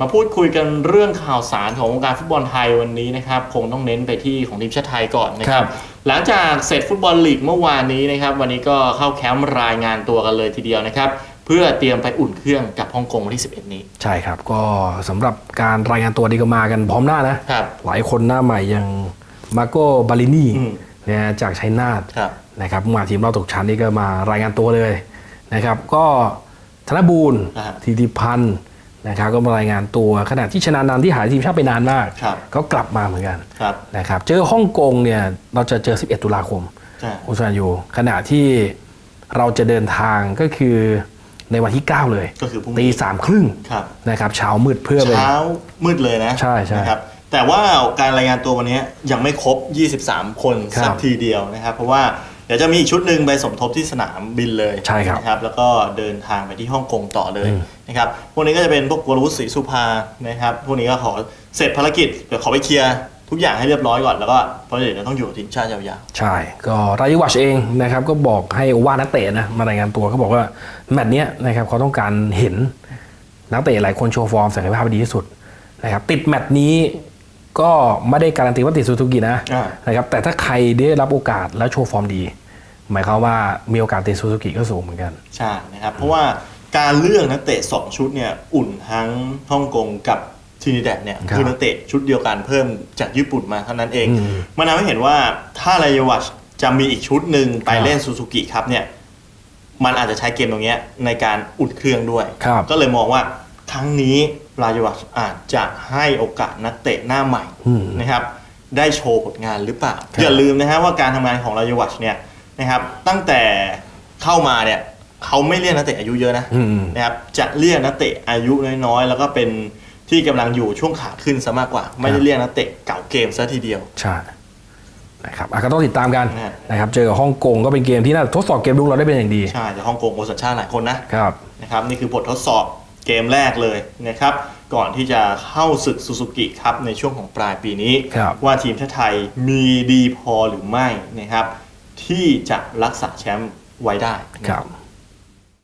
มาพูดคุยกันเรื่องข่าวสารของวงการฟุตบอลไทยวันนี้นะครับคงต้องเน้นไปที่ของทีมชาติไทยก่อนนะคครัรับบหลังจากเสร็จฟุตบอลลีกเมื่อวานนี้นะครับ วันนี้ก็เข้าแคมป์รายงานตัวกันเลยทีเดียวนะครับ เพื่อเตรียมไปอุ่นเครื่องกับฮ่องกงวันที่ 11 นี้ ใช่ครับ ก็สำหรับการรายงานตัวดีก็มากันพร้อมหน้านะครับหลายคนหน้าใหม่อย่างมาโกบาลินีอืมนะฮะจากชัยนาทครับนะครับมาทีมเราตกชั้นนี่ก็มารายงานตัวเลยนะครับ ก็ธนบูรณ์อ่าฮะธีติพันธ์ นะครับก็มารายงานตัวขณะที่ชนะนันท์ที่หายทีมชาติไปนานมากครับก็กลับมาเหมือนกันครับนะครับเจอฮ่องกงเนี่ยเราจะเจอ 11 ตุลาคมใช่อุตสาหอยู่ขณะที่เราจะเดินทางก็คือในวันที่ 9 เลยก็คือพรุ่งตีนี้สามครึ่งครับนะครับเช้ามืดเพื่อไปเช้ามืดเลยนะใช่ใช่นะครับแต่ว่าการรายงานตัววันนี้ยังไม่ครบ 23 คนครับสักทีเดียวนะครับ เพราะว่าเดี๋ยวจะมีอีกชุดหนึ่งไปสมทบที่สนามบินเลยใช่ครับนะครับ แล้วก็เดินทางไปที่ฮ่องกงต่อเลยอืมนะครับพวกนี้ก็จะเป็นพวกวรวุฒิศรีสุภานะครับพวกนี้ก็ขอเสร็จภารกิจเดี๋ยวขอไปเคลียร์ทุกอย่างให้เรียบร้อยก่อนแล้วก็เพราะเดี๋ยวจะต้องอยู่กับทีมชาติยาวใช่ ก็รายวัชเองนะครับก็บอกให้ว่านักเตะนะมารายงานตัวเขาบอกว่าแมตช์เนี้ยนะครับเขาต้องการเห็นนักเตะหลายคนโชว์ฟอร์มศักยภาพให้ดีที่สุดนะครับติดแมตช์นี้ก็ไม่ได้การันตีว่าติดซูซูกินะอ่านะครับแต่ถ้าใครได้รับโอกาสแล้วโชว์ฟอร์มดี หมายความว่ามีโอกาสติดซูซูกิก็สูงเหมือนกันๆใช่นะครับ เพราะว่าการเลือกนักเตะ 2 ชุดเนี่ยอุ่นทั้งฮ่องกงกับทรินิแดดเนี่ยครับคือนักเตะชุดเดียวกันเพิ่มจากญี่ปุ่นมาเท่านั้นเองอืมมันทำให้เห็นว่าถ้ารายวัชจะมีอีกชุดหนึ่งไปครับเล่นซูซูกิครับเนี่ยมันอาจจะใช้เกมตรงเนี้ยในการอุ่นเครื่องด้วย ครับ ก็เลยมองว่าครั้งนี้รายวัชอาจจะให้โอกาสนักเตะหน้าใหม่อืมนะครับได้โชว์ผลงานหรือเปล่า ครับ อย่าลืมนะฮะว่าการทำงานของรายวัชเนี่ย นะครับตั้งแต่เข้ามาเนี่ยเขาไม่เรียกนักเตะอายุเยอะนะอืม นะครับจะเรียกนักเตะอายุน้อยๆ แล้วก็เป็นที่กำลังอยู่ช่วงขาขึ้นซะมากกว่า ไม่ได้เรียกนักเตะเก่าเกมซะทีเดียว ใช่นะครับอะก็ต้องติดตามกันนะฮะนะครับ เจอกับฮ่องกงก็เป็นเกมที่น่าจะทดสอบเกมลุกเราได้เป็นอย่างดี ใช่แต่ฮ่องกงโอสัญชาติหลายคนนะ ครับ นะครับนี่คือบททดสอบเกมแรกเลยนะครับก่อนที่จะเข้าศึกซูซูกิครับในช่วงของปลายปีนี้ ครับ ว่าทีมชาติไทยมีดีพอหรือไม่นะครับ ที่จะรักษาแชมป์ไว้ได้ครับ